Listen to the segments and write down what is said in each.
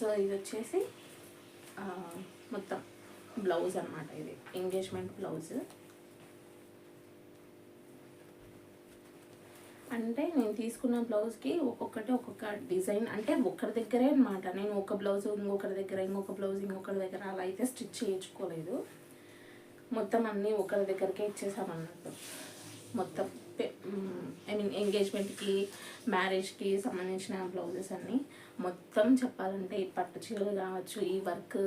So ఇది వచ్చేసి మొత్తం బ్లౌజ్ అనమాట ఇది. Engagement blouse. అంటే నేను తీసుకున్న బ్లౌజ్కి ఒక్కొక్కటి ఒక్కొక్క డిజైన్ అంటే ఒక్కరి దగ్గరే అనమాట నేను ఒక బ్లౌజ్ ఇంకొకరి దగ్గర ఇంకొక బ్లౌజ్ ఇంకొకరి దగ్గర అలా అయితే స్టిచ్ చేయించుకోలేదు. మొత్తం అన్నీ ఒకరి దగ్గరకే ఇచ్చేసామన్నట్టు మొత్తం ఐ మీన్ ఎంగేజ్మెంట్కి మ్యారేజ్కి సంబంధించిన బ్లౌజెస్ అన్నీ. మొత్తం చెప్పాలంటే ఈ పట్టు చీరలు కావచ్చు ఈ వర్క్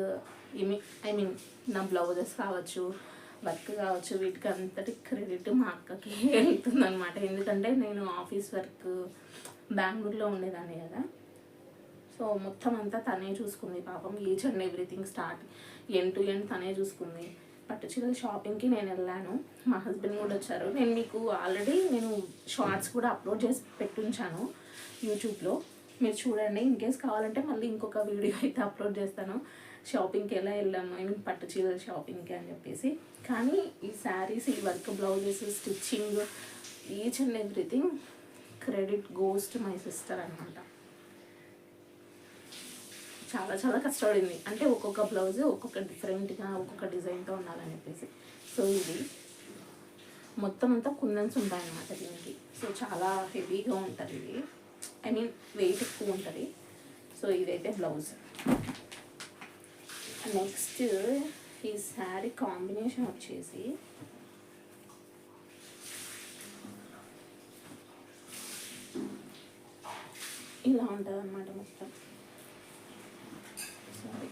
ఐ మీన్ నా బ్లౌజెస్ కావచ్చు వర్క్ కావచ్చు వీటికి అంతటి క్రెడిట్ మా అక్కకి వెళ్తుంది అనమాట ఎందుకంటే నేను ఆఫీస్ వర్క్ బెంగళూరులో ఉండేదాన్ని కదా. సో మొత్తం అంతా తనే చూసుకుంది. పాపం each and everything start end to end తనే చూసుకుంది. పట్టు చీరల షాపింగ్కి నేను వెళ్ళాను. మా హస్బెండ్ కూడా వచ్చారు. నేను మీకు ఆల్రెడీ నేను షార్ట్స్ కూడా అప్లోడ్ చేసి పెట్టుంచాను యూట్యూబ్లో. మీరు చూడండి ఇన్ కేస్ కావాలంటే మళ్ళీ ఇంకొక వీడియో అయితే అప్లోడ్ చేస్తాను. షాపింగ్కి ఎలా వెళ్ళాము? ఐ మీన్ పట్టు చీరల షాపింగ్కి అని చెప్పేసి. కానీ ఈ శారీస్ ఈ work blouses stitching each and everything credit goes to my sister అనమాట చాలా చాలా కష్టపడింది. అంటే ఒక్కొక్క బ్లౌజ్ ఒక్కొక్క డిఫరెంట్గా ఒక్కొక్క డిజైన్తో ఉండాలని చెప్పేసి. సో ఇది మొత్తం అంతా కుందన్స్ ఉంటాయన్నమాట దీనికి. సో చాలా హెవీగా ఉంటుంది ఇది. ఐ మీన్ వెయిట్ ఎక్కువ ఉంటుంది. సో ఇదైతే బ్లౌజ్ నెక్స్ట్ ఈ శారీ కాంబినేషన్ వచ్చేసి ఇలా ఉంటుంది అన్నమాట మొత్తం. సారీ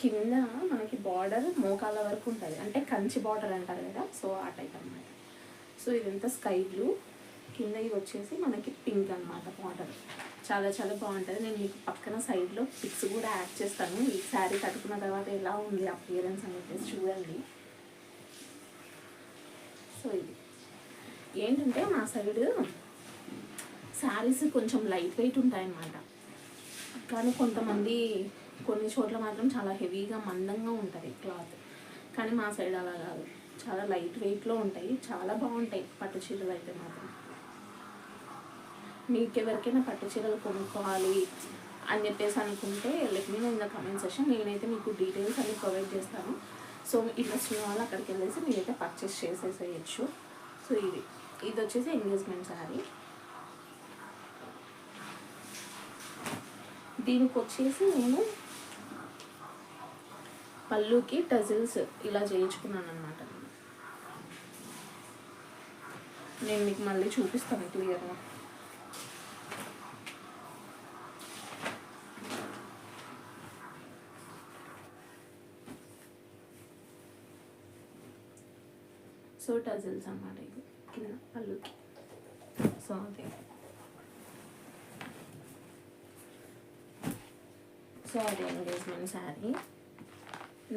కింద మనకి బార్డర్ మోకాల వరకు ఉంటుంది. అంటే కంచి బార్డర్ అంటారు కదా సో ఆ టైప్ అన్నమాట. సో ఇదంతా స్కై బ్లూ. కింద ఇది వచ్చేసి మనకి పింక్ అనమాట బార్డర్. చాలా చాలా బాగుంటుంది. నేను మీకు పక్కన సైడ్లో పిక్స్ కూడా యాడ్ చేస్తాను. ఈ శారీ కట్టుకున్న తర్వాత ఎలా ఉంది అపియరెన్స్ అని చెప్పేసి చూడండి. సో ఇది. ఏంటంటే మా సైడ్ శారీస్ కొంచెం లైట్ వెయిట్ ఉంటాయన్నమాట. కానీ కొంతమంది కొన్ని చోట్ల మాత్రం చాలా హెవీగా మందంగా ఉంటుంది క్లాత్. కానీ మా సైడ్ అలా కాదు. చాలా లైట్ వెయిట్లో ఉంటాయి. చాలా బాగుంటాయి పట్టు చీరలు అయితే మాత్రం. మీకు ఎవరికైనా పట్టు చీరలు కొనుక్కోవాలి అని చెప్పేసి అనుకుంటే let me in the comment session నేనైతే మీకు డీటెయిల్స్ అన్ని ప్రొవైడ్ చేస్తాను. సో ఇంట్రెస్ట్ ఉన్న వాళ్ళు అక్కడికి వెళ్ళేసి మీరైతే పర్చేస్ చేసేసేయచ్చు. సో ఇది. ఇది వచ్చేసి ఎంగేజ్మెంట్ శారీ దీనికి వచ్చేసి నేను పళ్ళుకి టజిల్స్ ఇలా చేయించుకున్నాను అనమాట నేను మీకు మళ్ళీ చూపిస్తాను క్లియర్గా. సో టజిల్స్ అన్నమాట ఇది కింద పళ్ళుకి. సో అదే. సో అది ఎంగేజ్మెంట్ శారీ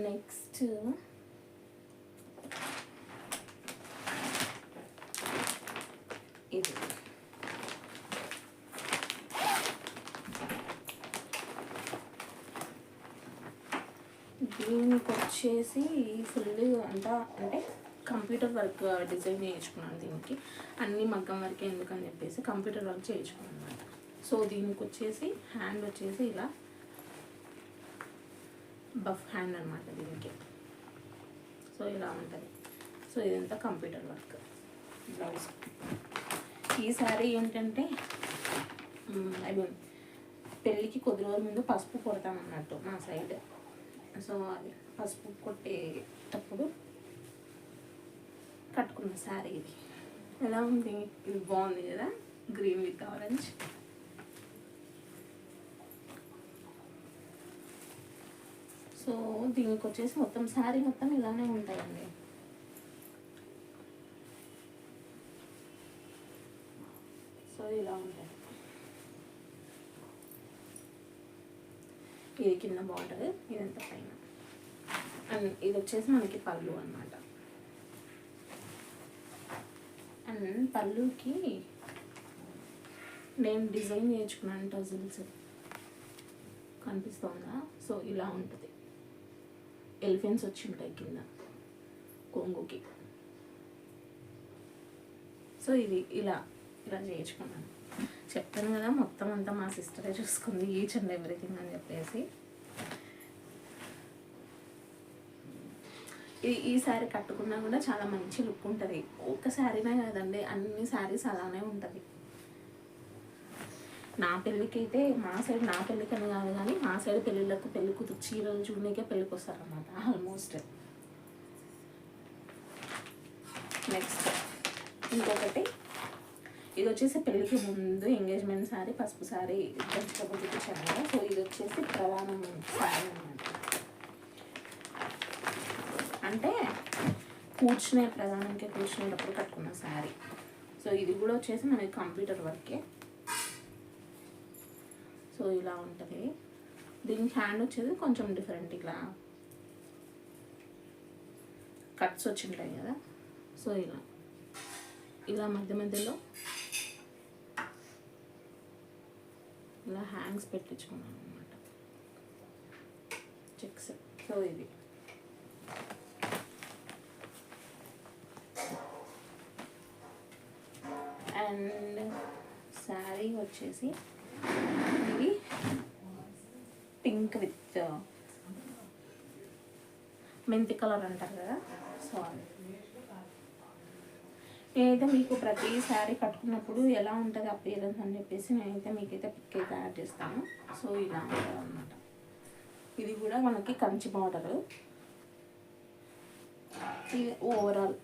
నెక్స్ట్ ఇది దీనికి వచ్చేసి ఫుల్ అంతా అంటే కంప్యూటర్ వర్క్ డిజైన్ చేయించుకున్నాను దీనికి. అన్ని మగ్గం వరకే ఎందుకని చెప్పేసి కంప్యూటర్ వర్క్ చేయించుకున్నాను అనమాట సో దీనికి వచ్చేసి హ్యాండ్ వచ్చేసి ఇలా బఫ్ హ్యాండ్ అనమాట దీనికి. సో ఇలా ఉంటుంది. సో ఇదంతా కంప్యూటర్ వర్క్. బ్లౌజ్. ఈ శారీ ఏంటంటే ఐ మీన్ పెళ్ళికి కొద్ది రోజుల ముందు పసుపు కొడతాం అన్నట్టు మా సైడ్. సో అది పసుపు కొట్టేటప్పుడు కట్టుకున్న శారీ ఇది. ఎలా ఉంది? ఇది బాగుంది కదా? గ్రీన్ విత్ ఆరెంజ్ సో దీనికి వచ్చేసి మొత్తం శారీ మొత్తం ఇలానే ఉంటాయండి. సో ఇలా ఉంటాయి. ఇది కింద బార్డర్ ఇదంతా పైన. అండ్ ఇది వచ్చేసి మనకి పళ్ళు అన్నమాట. అండ్ పళ్ళుకి నేను డిజైన్ నేర్చుకున్నాను టజిల్స్. కనిపిస్తుందా? సో ఇలా ఉంటుంది. ఎలిఫెంట్స్ వచ్చి ఉంటాయి కింద కొంగుకి. సో ఇది ఇలా ఇలా చేయించుకున్నాను చెప్తాను కదా మొత్తం అంతా మా సిస్టరే చూసుకుంది ఈచ్ అండ్ ఎవ్రీథింగ్ అని చెప్పేసి. ఈ ఈ శారీ కట్టుకున్నా కూడా చాలా మంచి లుక్ ఉంటుంది. ఒక్క శారీనే కాదండి అన్ని శారీస్ అలానే ఉంటుంది. నా పెళ్ళికి అయితే మా సైడ్ నా పెళ్ళికి అని కాదు కానీ మా సైడ్ పెళ్ళిళ్ళకు పెళ్ళి కూతురు చీరలు చూడడానికే పెళ్ళికి వస్తారనమాట ఆల్మోస్ట్ నెక్స్ట్ ఇంకొకటి. ఇది వచ్చేసి పెళ్ళికి ముందు ఎంగేజ్మెంట్ శారీ పసుపు శారీ పెంచుకోబోతు చూపించాను కదా. సో ఇది వచ్చేసి ప్రధానం శారీ అనమాట అంటే కూర్చునే ప్రధానంకి కూర్చునేటప్పుడు కట్టుకున్న శారీ సో ఇది కూడా వచ్చేసి మనకి కంప్యూటర్ వర్కే. సో ఇలా ఉంటుంది. దీనికి హ్యాండ్ వచ్చేది కొంచెం డిఫరెంట్ ఇలా కట్స్ వచ్చి ఉంటాయి కదా. సో ఇలా ఇలా మధ్య మధ్యలో ఇలా హ్యాంగ్స్ పెట్టించుకున్నాను అనమాట చెక్స్ సో ఇది. అండ్ శారీ వచ్చేసి ఇది పింక్ విత్ మెంతి కలర్ అంటారు కదా? సో అది నేనైతే మీకు ప్రతి శారీ కట్టుకున్నప్పుడు ఎలా ఉంటుంది అపియరెన్స్ అని చెప్పేసి నేనైతే మీకైతే పిక్ అయితే యాడ్ చేస్తాను. సో ఇలా ఉంటుంది అనమాట ఇది కూడా మనకి కంచి బార్డర్ ఇది ఓవరాల్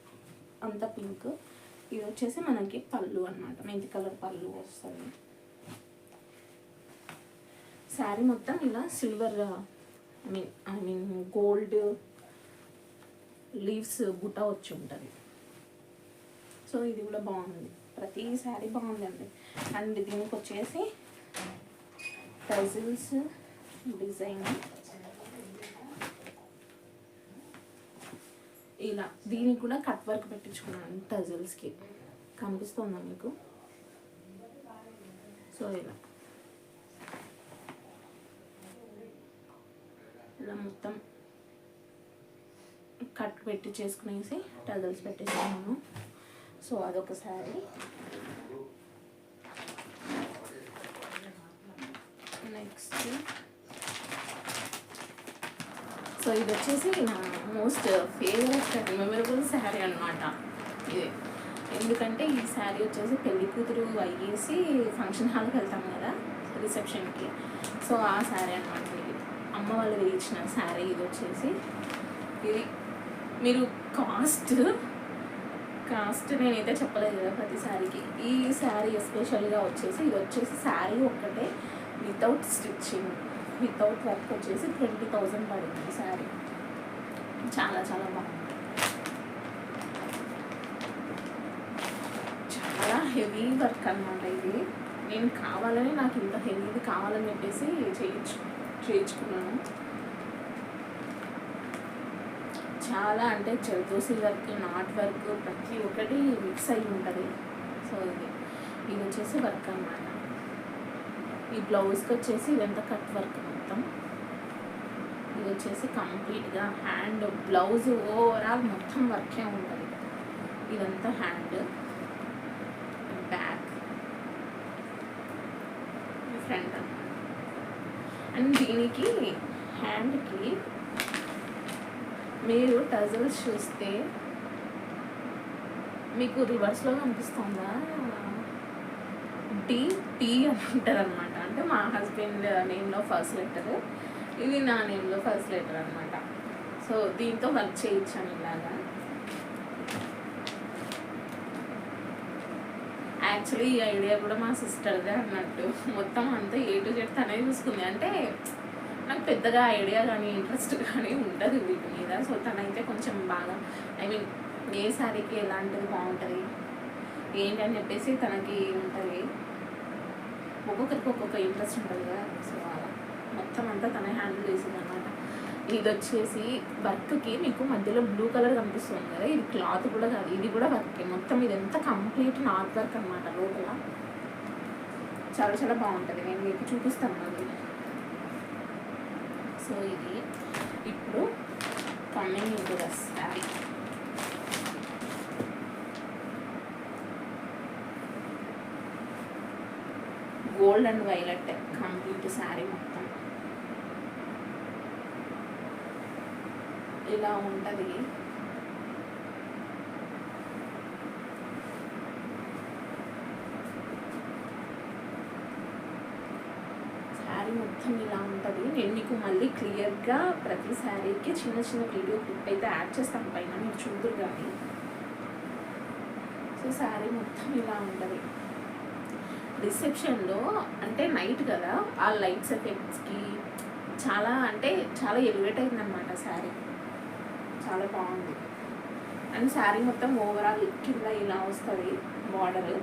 అంత పింక్ ఇది వచ్చేసి మనకి పళ్ళు అనమాట మెంతి కలర్ పళ్ళు వస్తుంది. శారీ మొత్తం ఇలా silver I mean I mean gold leaves బుట్ట వచ్చి ఉంటుంది. సో ఇది కూడా బాగుంది. ప్రతి శారీ బాగుందండి. అండ్ దీనికి వచ్చేసి టజిల్స్ డిజైన్. ఇలా దీనికి కూడా కట్ వర్క్ పెట్టించుకున్నాను టజిల్స్కి కనిపిస్తుందా మీకు? సో ఇలా. ఇలా మొత్తం కట్ పెట్టి చేసుకునేసి టజల్స్ పెట్టేసుకున్నాను. సో అదొక శారీ నెక్స్ట్ సో ఇది వచ్చేసి నా మోస్ట్ ఫేవరెట్ మెమరబుల్ శారీ అనమాట ఇది. ఎందుకంటే ఈ శారీ వచ్చేసి పెళ్ళి కూతురు అయ్యేసి ఫంక్షన్ హాల్కి వెళ్తాం కదా రిసెప్షన్కి సో ఆ శారీ అనమాట ఇది. అమ్మ వాళ్ళు వేయించిన శారీ ఇది వచ్చేసి. ఇది మీరు కాస్ట్ కాస్ట్ నేనైతే చెప్పలేదు కదా ప్రతి శారీకి ఈ శారీ ఎస్పెషల్గా వచ్చేసి ఇది వచ్చేసి శారీ ఒక్కటే వితౌట్ స్టిచ్చింగ్ వితౌట్ వర్క్ వచ్చేసి ట్వంటీ థౌజండ్ పడింది ఈ శారీ. చాలా చాలా బాగుంది. చాలా హెవీ వర్క్ అనమాట ఇది. నేను కావాలని నాకు ఇంత హెవీది కావాలని చెప్పేసి చేయించు చేయించుకున్నాను. చాలా అంటే జర్దోసి వర్క్ నాట్ వర్క్ ప్రతి ఒక్కటి మిక్స్ అయి ఉంటుంది. సో ఇది ఇది వచ్చేసి వర్క్ అన్నమాట. ఈ బ్లౌజ్కి వచ్చేసి ఇదంతా కట్ వర్క్ మొత్తం. ఇది వచ్చేసి కంప్లీట్గా హ్యాండ్ బ్లౌజ్ ఓవరాల్ మొత్తం వర్కే ఉంటుంది. ఇదంతా హ్యాండ్ బ్యాక్ ఫ్రంట్ అనమాట అండ్ దీనికి హ్యాండ్కి మీరు టజల్స్ చూస్తే మీకు రివర్స్లో కనిపిస్తుందా డి టీ అని ఉంటుంది అనమాట అంటే మా హస్బెండ్ నేమ్లో ఫస్ట్ లెటర్ ఇది నా నేమ్లో ఫస్ట్ లెటర్ అనమాట సో దీంతో వర్క్ చేయించాను ఇలాగా. యాక్చువల్లీ ఈ ఐడియా కూడా మా సిస్టర్దే అన్నట్టు. మొత్తం అంతా ఏ టు జెడ్ తనే చూసుకుంది. అంటే పెద్దగా ఐడియా కానీ ఇంట్రెస్ట్ కానీ ఉండదు వీటి మీద సో తనైతే కొంచెం బాగా ఐ మీన్ ఏ శారీకి ఎలాంటిది బాగుంటుంది? ఏంటి అని చెప్పేసి తనకి ఉంటుంది. ఒక్కొక్కరికి ఒక్కొక్క ఇంట్రెస్ట్ ఉంటుంది కదా. సో అలా. మొత్తం అంతా తనే హ్యాండిల్ చేసింది అనమాట ఇది వచ్చేసి వర్క్కి మీకు మధ్యలో బ్లూ కలర్ కనిపిస్తుంది కదా. ఇది క్లాత్ కూడా కాదు. ఇది కూడా వర్క్ మొత్తం ఇదంతా కంప్లీట్ నాట్ వర్క్ అనమాట లోపల. చాలా చాలా బాగుంటుంది. నేను మీకు చూపిస్తాను అది సో ఇది ఇప్పుడు coming into the sari gold and violet complete sari మొత్తం. ఇలా ఉంటుంది శారీ మొత్తం ఇలా ఉంటుంది నేను మీకు మళ్ళీ క్లియర్గా ప్రతి శారీకి చిన్న చిన్న వీడియో క్లిప్ అయితే యాడ్ చేస్తాను పైన మీరు చూద్దరు కానీ సో శారీ మొత్తం ఇలా ఉంటుంది రిసెప్షన్లో అంటే నైట్ కదా ఆ లైట్స్ ఎఫెక్ట్స్కి చాలా అంటే చాలా ఎలివేట్ అయిందనమాట శారీ. చాలా బాగుంది. అండ్ శారీ మొత్తం ఓవరాల్ కింద ఇలా వస్తుంది బార్డర్.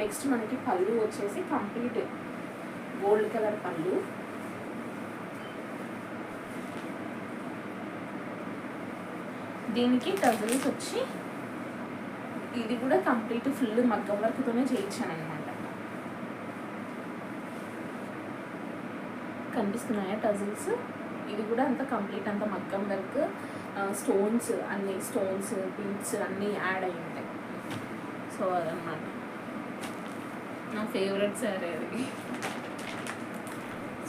నెక్స్ట్ మనకి పళ్ళు వచ్చేసి కంప్లీట్. గోల్డ్ కలర్ పళ్ళు దీనికి టజల్స్ వచ్చి ఇది కూడా కంప్లీట్ ఫుల్ మగ్గం వర్క్తోనే చేయించాను అనమాట కనిపిస్తున్నాయా టజిల్స్? ఇది కూడా అంత కంప్లీట్ అంత మగ్గం వర్క్ స్టోన్స్ అన్ని స్టోన్స్ బీట్స్ అన్నీ యాడ్ అయి ఉంటాయి. సో అదనమాట నా ఫేవరెట్ సారీ అది.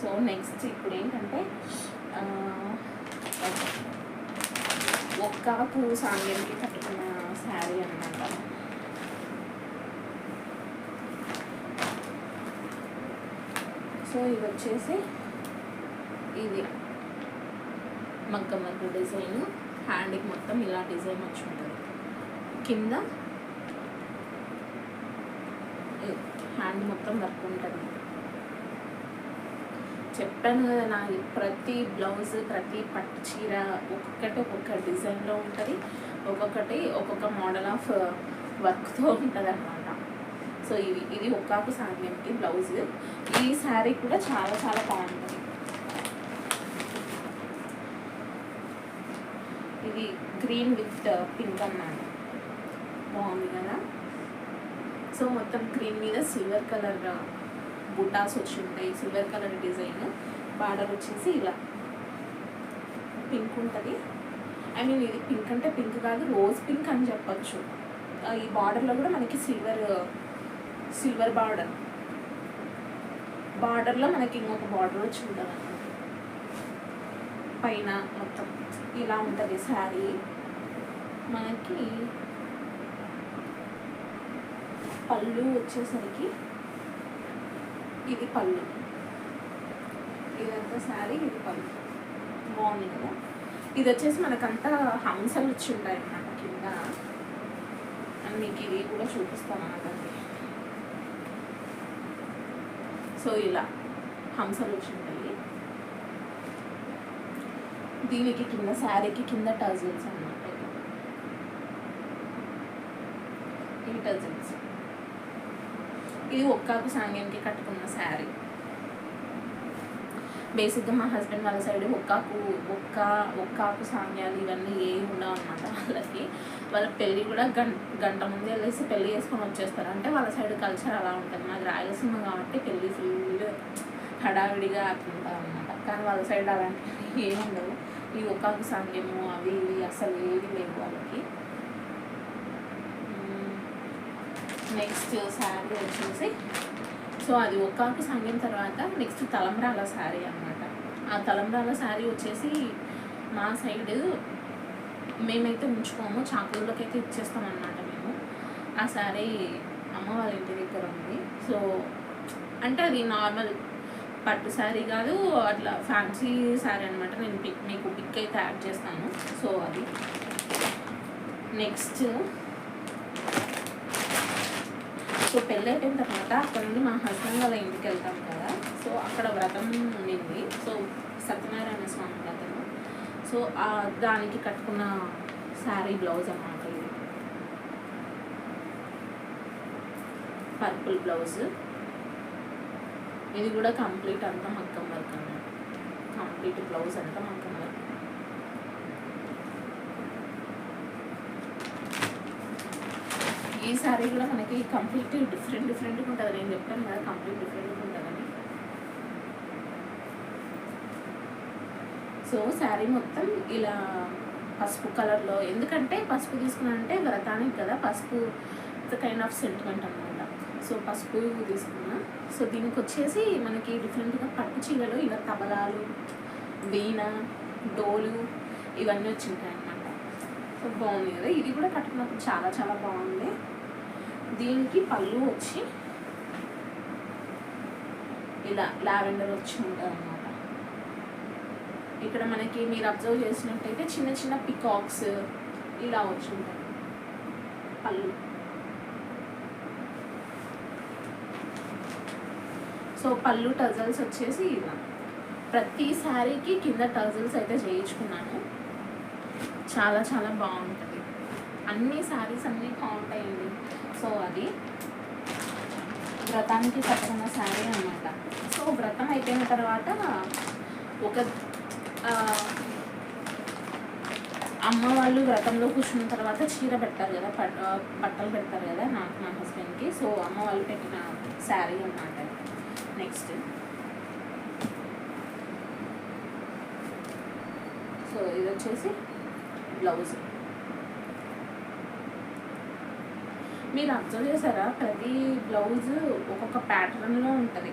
సో నెక్స్ట్ ఇప్పుడు ఏంటంటే ఒక్కాకు సాంగ్యంకి కట్టుకున్న శారీ అన్నమాట. సో ఇది వచ్చేసి ఇది మగ్గ మగ్గ డిజైన్. హ్యాండ్కి మొత్తం ఇలా డిజైన్ వచ్చి ఉంటుంది కింద హ్యాండ్ మొత్తం వర్క్ ఉంటుంది. చెప్పాను కదా నా ప్రతి బ్లౌజ్ ప్రతి పట్టు చీర ఒక్కొక్కటి ఒక్కొక్క డిజైన్లో ఉంటుంది. ఒక్కొక్కటి ఒక్కొక్క మోడల్ ఆఫ్ వర్క్తో ఉంటుంది అనమాట సో ఇది ఇది ఒక్కాకు సాంగ్యంకి బ్లౌజ్. ఈ శారీ కూడా చాలా చాలా బాగుంటుంది. ఇది గ్రీన్ విత్ పింక్ అన్నాను. బాగుంది కదా? సో మొత్తం గ్రీన్ మీద సిల్వర్ కలర్ బుటాస్ వచ్చి ఉంటాయి సిల్వర్ కలర్ డిజైన్ బార్డర్ వచ్చేసి ఇలా పింక్ ఉంటుంది. ఐ మీన్ ఇది పింక్ అంటే పింక్ కాదు రోజ్ పింక్ అని చెప్పచ్చు. ఈ బార్డర్లో కూడా మనకి సిల్వర్ సిల్వర్ బార్డర్. బార్డర్లో మనకి ఇంకొక బార్డర్ వచ్చి ఉంటుంది పైన మొత్తం ఇలా ఉంటుంది శారీ. మనకి పళ్ళు వచ్చేసరికి ఇది పళ్ళు. ఇదంతా శారీ ఇది పళ్ళు. బాగుంది కదా? ఇది వచ్చేసి మనకంతా హంసలు వచ్చి ఉంటాయి అన్నమాట కింద మీకు ఇది కూడా చూపిస్తాను అన్నదండి సో ఇలా హంసలు వచ్చి ఉంటాయి. దీనికి కింద శారీకి కింద టజల్స్ అన్నమాట ఇవి. ఇవి టజల్స్. ఇది ఒక్కాకు సాంగ్యానికి కట్టుకున్న శారీ. బేసిక్గా మా హస్బెండ్ వాళ్ళ సైడ్ ఒక్కాకు ఒక్క ఒక్కాకు సాంగ్యాలు ఇవన్నీ ఏమి ఉండవు అనమాట వాళ్ళకి. వాళ్ళ పెళ్ళి కూడా గంట గంట ముందే వెళ్ళేసి పెళ్ళి చేసుకొని వచ్చేస్తారు. అంటే వాళ్ళ సైడ్ కల్చర్ అలా ఉంటుంది. మాది రాయలసీమ కాబట్టి పెళ్ళి ఫుల్ హడావిడిగా అట్లుంటుంది అనమాట కానీ వాళ్ళ సైడ్ అలాంటివి ఏమి ఉండవు. ఈ ఒక్కాకు సాంగ్యము అవి ఇవి అసలు ఏవి లేవు వాళ్ళకి. నెక్స్ట్ శారీ వచ్చేసి. సో అది ఒక్కాకు సంగిన తర్వాత నెక్స్ట్ తలంబ్రాల శారీ అన్నమాట. ఆ తలంబ్రాల శారీ వచ్చేసి మా సైడ్ మేమైతే ఉంచుకోము చాకులకి అయితే ఇచ్చేస్తాం మేము. ఆ శారీ అమ్మ వాళ్ళ ఇంటి దగ్గర ఉంది. సో అంటే అది నార్మల్ పట్టు శారీ కాదు అట్లా ఫ్యాన్సీ శారీ అనమాట నేను పిక్ మీకు పిక్ అయితే యాడ్ చేస్తాను. సో అది. నెక్స్ట్ సో పెళ్ళి అయిపోయిన తర్వాత అక్కడ నుండి మా హస్బెండ్ వాళ్ళ ఇంటికి వెళ్తాం కదా. సో అక్కడ వ్రతం ఉండింది. సో సత్యనారాయణ స్వామి వ్రతం సో దానికి కట్టుకున్న శారీ బ్లౌజ్ అన్నమాట ఇది. పర్పుల్ బ్లౌజ్ ఇది కూడా కంప్లీట్ అంతా మక్కం వర్క్ అన్నమాట. కంప్లీట్ బ్లౌజ్ అంతా మక్కం వర్క్ ఈ సారీ కూడా మనకి కంప్లీట్ డిఫరెంట్ డిఫరెంట్గా ఉంటుంది. నేను చెప్పాను కదా కంప్లీట్ డిఫరెంట్గా ఉంటుందని. సో శారీ మొత్తం ఇలా పసుపు కలర్లో. ఎందుకంటే పసుపు తీసుకున్నానంటే వ్రతానికి కదా పసుపు కైండ్ ఆఫ్ సెంటిమెంట్ అనమాట సో పసుపు తీసుకున్నా. సో దీనికి వచ్చేసి మనకి డిఫరెంట్గా పట్టు చీరలు ఇలా తబలాలు వీణ డోలు ఇవన్నీ వచ్చింటాయి. ఉంటాయి సో బాగుంది కదా ఇది కూడా కట్టుకున్నప్పుడు చాలా చాలా బాగుంది. దీనికి పళ్ళు వచ్చి ఇలా లావెండర్ వచ్చి ఉంటుంది అన్నమాట ఇక్కడ మనకి మీరు అబ్జర్వ్ చేసినట్టయితే చిన్న చిన్న పికాక్స్ ఇలా వచ్చి ఉంటాయి. పళ్ళు. సో పళ్ళు టజల్స్ వచ్చేసి ఇలా ప్రతి శారీకి కింద టజల్స్ అయితే చేయించుకున్నాను. చాలా చాలా బాగుంటుంది. అన్ని శారీస్ అన్నీ బాగుంటాయండి. సో అది వ్రతానికి కట్టుకున్న శారీ అన్నమాట. సో వ్రతం అయిపోయిన తర్వాత ఒక అమ్మ వాళ్ళు వ్రతంలో కూర్చున్న తర్వాత చీర పెడతారు కదా పట్ బట్టలు పెడతారు కదా నాకు మా హస్బెండ్కి. సో అమ్మ వాళ్ళు పెట్టిన శారీ అన్నమాట నెక్స్ట్. సో ఇది వచ్చేసి బ్లౌజ్. మీరు అబ్జర్వ్ చేశారా? ప్రతి బ్లౌజ్ ఒక్కొక్క ప్యాటర్న్లో ఉంటుంది.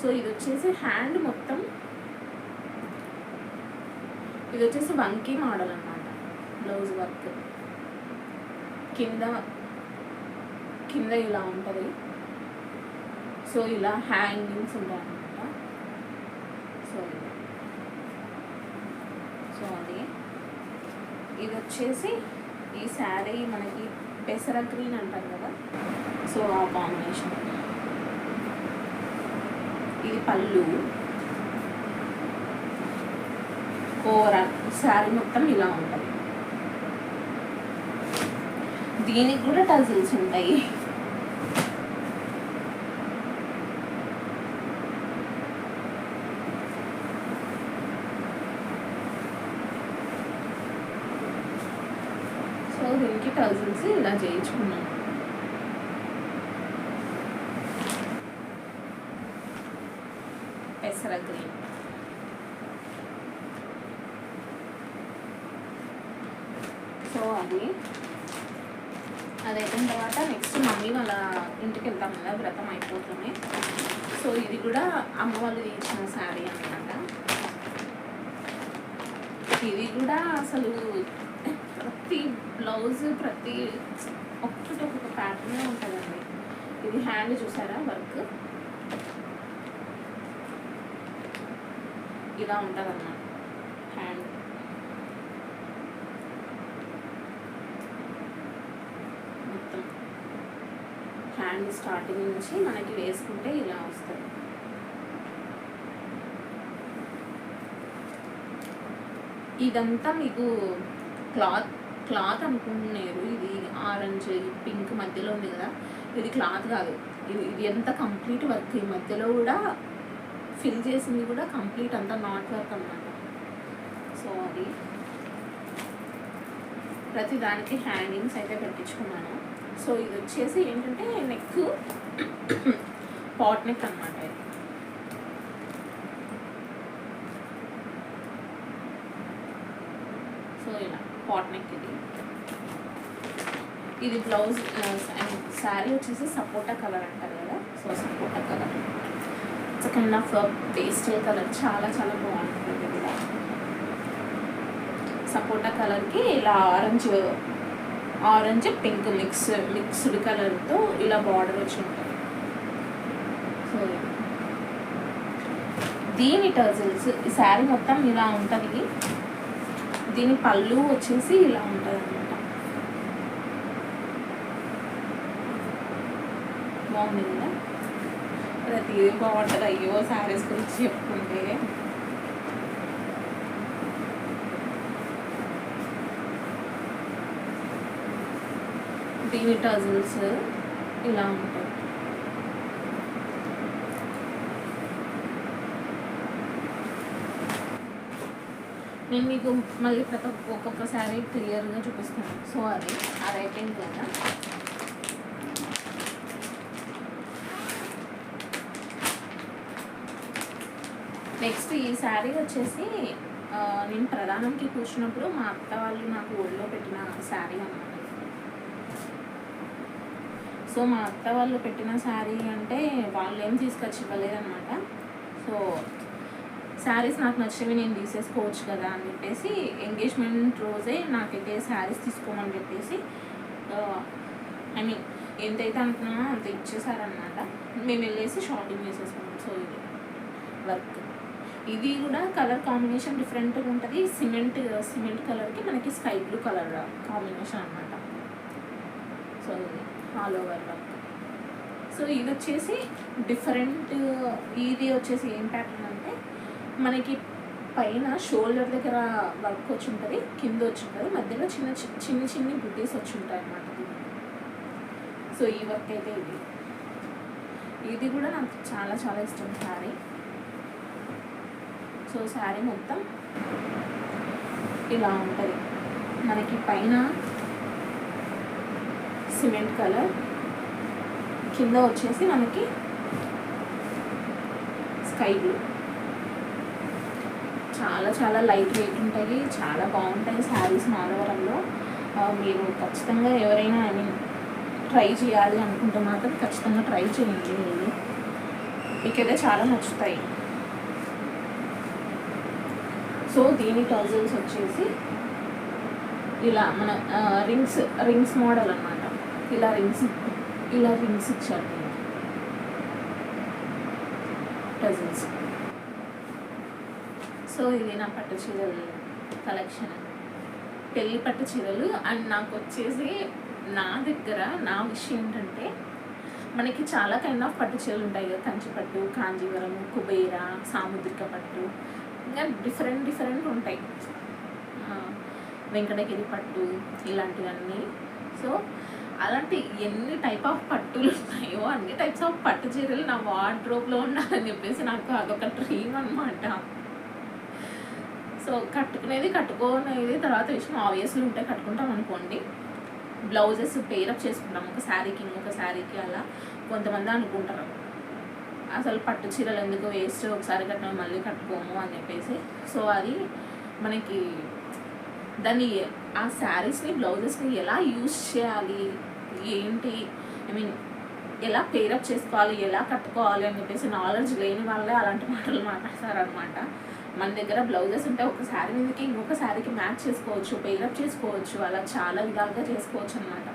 సో ఇది వచ్చేసి హ్యాండ్ మొత్తం ఇది వచ్చేసి వంకీ మోడల్ అన్నమాట బ్లౌజ్ వర్క్. కింద కింద ఇలా ఉంటుంది. సో ఇలా హ్యాంగింగ్స్ ఉంటాయి అన్నమాట సో ఇలా. సో అది ఇది వచ్చేసి ఈ శారీ మనకి పెసర గ్రీన్ అంటారు కదా? సో ఆ కాంబినేషన్ ఇది పళ్ళు. ఓవరాల్ శారీ మొత్తం ఇలా ఉంటుంది. దీనికి కూడా టజిల్స్ ఉంటాయి సో దీనికి టజిల్స్ ఇలా పెసర గ్రీన్ సో అది అది అయిపోయిన తర్వాత నెక్స్ట్ మమ్మీ వాళ్ళ ఇంటికి వెళ్తాం కదా వ్రతం అయిపోతుంది సో ఇది కూడా అమ్మ వాళ్ళు ఇచ్చిన శారీ అనమాట ఇది కూడా అసలు ప్రతి బ్లౌజ్ ప్రతి ఒక్కటి ఒక్కొక్క ప్యాటర్న్ ఉంటుందండి. ఇది హ్యాండ్ చూసారా? వర్క్. ఇలా ఉంటుంది అన్నమాట హ్యాండ్ మొత్తం. హ్యాండ్ స్టార్టింగ్ నుంచి మనకి వేసుకుంటే ఇలా వస్తుంది. ఇదంతా మీకు క్లాత్ క్లాత్ అనుకుంటున్నారు. ఇది ఆరెంజ్ పింక్ మధ్యలో ఉంది కదా. ఇది క్లాత్ కాదు. ఇది ఇది ఎంత కంప్లీట్ వర్క్? ఈ మధ్యలో కూడా ఫిల్ చేసింది కూడా కంప్లీట్ అంతా నాట్ వర్క్ అన్నమాట. సో అది ప్రతి దానికి హ్యాంగింగ్స్ అయితే పెట్టించుకున్నాను. సో ఇది వచ్చేసి ఏంటంటే నెక్ పాట్ నెక్ అనమాట ఇది సో ఇలా పాట్ నెక్ ఇది. ఇది బ్లౌజ్ శారీ వచ్చేసి సపోటా కలర్ అంటారు కదా so sapota colour. It's kind of pastel colour చాలా చాలా బాగుంటుంది కదా కూడా. సపోటా కలర్కి ఇలా orange orange pink mix mixed కలర్తో ఇలా బార్డర్ వచ్చి ఉంటుంది. సో దీని టర్జిల్స్ ఈ శారీ మొత్తం ఇలా ఉంటుంది. దీని పళ్ళు వచ్చేసి ఇలా ఉంటుంది అనమాట బాగుంది కదా? ప్రతిదీ బాగుంటుంది. అయ్యో శారీస్ గురించి చెప్పుకుంటే. దీని టజిల్స్ ఇలా ఉంటాయి. నేను మీకు మళ్ళీ ప్రతి ఒక్కొక్కసారి ఒక్కొక్క శారీ క్లియర్గా చూపిస్తాను. సో అది అది అయిపోయింది కదా నెక్స్ట్ ఈ శారీ వచ్చేసి నేను ప్రధానంకి కూర్చున్నప్పుడు మా అత్త వాళ్ళు నాకు ఒళ్ళో పెట్టిన శారీ అన్నమాట. సో మా అత్త వాళ్ళు పెట్టిన శారీ అంటే వాళ్ళు ఏం తీసుకొచ్చి ఇవ్వలేదన్నమాట సో శారీస్ నాకు నచ్చినవి నేను తీసేసుకోవచ్చు కదా అని చెప్పేసి ఎంగేజ్మెంట్ రోజే నాకైతే శారీస్ తీసుకోమని చెప్పేసి ఐ మీన్ ఎంతైతే అనుకున్నామో అంత ఇచ్చేసారనమాట మేము వెళ్ళేసి షాపింగ్ చేసేసుకున్నాం. సో ఇది వర్క్ ఇది కూడా కలర్ కాంబినేషన్ డిఫరెంట్గా ఉంటుంది. సిమెంట్ సిమెంట్ కలర్కి మనకి స్కై బ్లూ కలర్ కాంబినేషన్ అనమాట సో ఇది ఆల్ ఓవర్ వర్క్ సో ఇది వచ్చేసి డిఫరెంట్ ఇది వచ్చేసి ఏం ప్యాటర్న్ అంటే మనకి పైన షోల్డర్ దగ్గర వర్క్ వచ్చి ఉంటుంది కింద వచ్చి ఉంటుంది మధ్యలో చిన్న చిన్న చిన్ని బుడ్డీస్ వచ్చి ఉంటాయి అన్నమాట సో ఈ వర్క్ అయితే ఇది. ఇది కూడా నాకు చాలా చాలా ఇష్టం శారీ సో శారీ మొత్తం ఇలా ఉంటుంది. మనకి పైన సిమెంట్ కలర్ కింద వచ్చేసి మనకి స్కై బ్లూ చాలా చాలా లైట్ వెయిట్ ఉంటాయి. చాలా బాగుంటాయి శారీస్ మానవరంలో. మీరు ఖచ్చితంగా ఎవరైనా ఐ మీన్ ట్రై చేయాలి అనుకుంటే మాత్రం ఖచ్చితంగా ట్రై చేయండి. నేను మీకైతే చాలా నచ్చుతాయి. సో దీని టజల్స్ వచ్చేసి ఇలా మన రింగ్స్ రింగ్స్ మోడల్ అన్నమాట. ఇలా రింగ్స్ ఇలా రింగ్స్ ఇచ్చారు. టజల్స్. సో ఇది నా పట్టు చీరలు కలెక్షన్. పెళ్ళి పట్టు చీరలు. అండ్ నాకు వచ్చేసి నా దగ్గర నా విషయం ఏంటంటే మనకి చాలా కైండ్ ఆఫ్ పట్టు చీరలు ఉంటాయి కదా. కంచిపట్టు కాంజీవరం కుబేర సాముద్రిక పట్టు. ఇంకా డిఫరెంట్ డిఫరెంట్ ఉంటాయి. వెంకటగిరి పట్టు ఇలాంటివన్నీ. సో అలాంటి ఎన్ని టైప్ ఆఫ్ పట్టులు ఉన్నాయో అన్ని టైప్స్ ఆఫ్ పట్టు చీరలు నా వార్డ్రోబ్లో ఉండాలని చెప్పేసి నాకు అదొక డ్రీమ్ అనమాట సో కట్టుకునేది కట్టుకోనేది తర్వాత విషయం ఆబ్వియస్లీ ఉంటే కట్టుకుంటాం అనుకోండి. బ్లౌజెస్ పేరప్ చేసుకుంటాం. ఒక శారీకి ఇంకొక శారీకి అలా కొంతమంది అనుకుంటారు. అసలు పట్టు చీరలు ఎందుకు వేస్ట్? ఒకసారి కట్టిన మళ్ళీ కట్టుకోము అని చెప్పేసి. సో అది మనకి దాన్ని ఆ శారీస్ని బ్లౌజెస్ని ఎలా యూస్ చేయాలి? ఏంటి? ఐ మీన్ ఎలా పేరప్ చేసుకోవాలి? ఎలా కట్టుకోవాలి? అని చెప్పేసి నాలెడ్జ్ లేని వాళ్ళే అలాంటి మాటలు మాట్లాడతారనమాట మన దగ్గర బ్లౌజెస్ ఉంటే ఒక శారీ మీదకి ఇంకొక శారీకి మ్యాచ్ చేసుకోవచ్చు పేరప్ చేసుకోవచ్చు అలా చాలా విధాలుగా చేసుకోవచ్చు అనమాట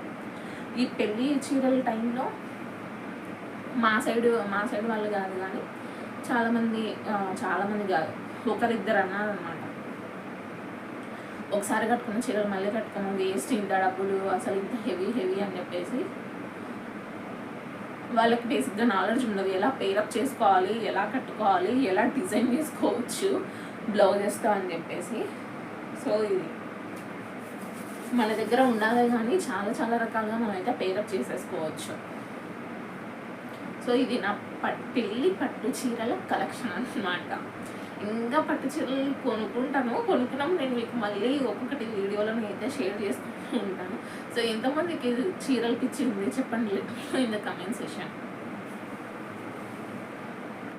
ఈ పెళ్ళి చీరల టైంలో మా సైడ్ మా సైడ్ వాళ్ళు కాదు కానీ చాలామంది చాలామంది కాదు ఒకరిద్దరు అన్నారు అనమాట ఒకసారి కట్టుకున్న చీరలు మళ్ళీ కట్టుకున్నాం వేస్ట్ ఇంత డబ్బులు అసలు ఇంత హెవీ హెవీ అని చెప్పేసి వాళ్ళకి బేసిక్గా నాలెడ్జ్ ఉండదు. ఎలా పేరప్ చేసుకోవాలి ఎలా కట్టుకోవాలి ఎలా డిజైన్ చేసుకోవచ్చు బ్లౌజెస్తో అని చెప్పేసి. సో ఇది. మన దగ్గర ఉండాలి కానీ చాలా చాలా రకాలుగా మనం అయితే పేరప్ చేసేసుకోవచ్చు. సో ఇది నా పెళ్ళి పట్టు చీరల కలెక్షన్ అనమాట ఇంకా పట్టు చీరలు కొనుక్కుంటాను. కొనుక్కున్నాం. నేను మీకు మళ్ళీ ఒక్కొక్కటి వీడియోలో అయితే షేర్ చేసుకుంటాను ఉంటాను. సో ఎంతమందికి చీరలకి ఇచ్చింది చెప్పండి ఇన్ ద కమెంట్ సెషన్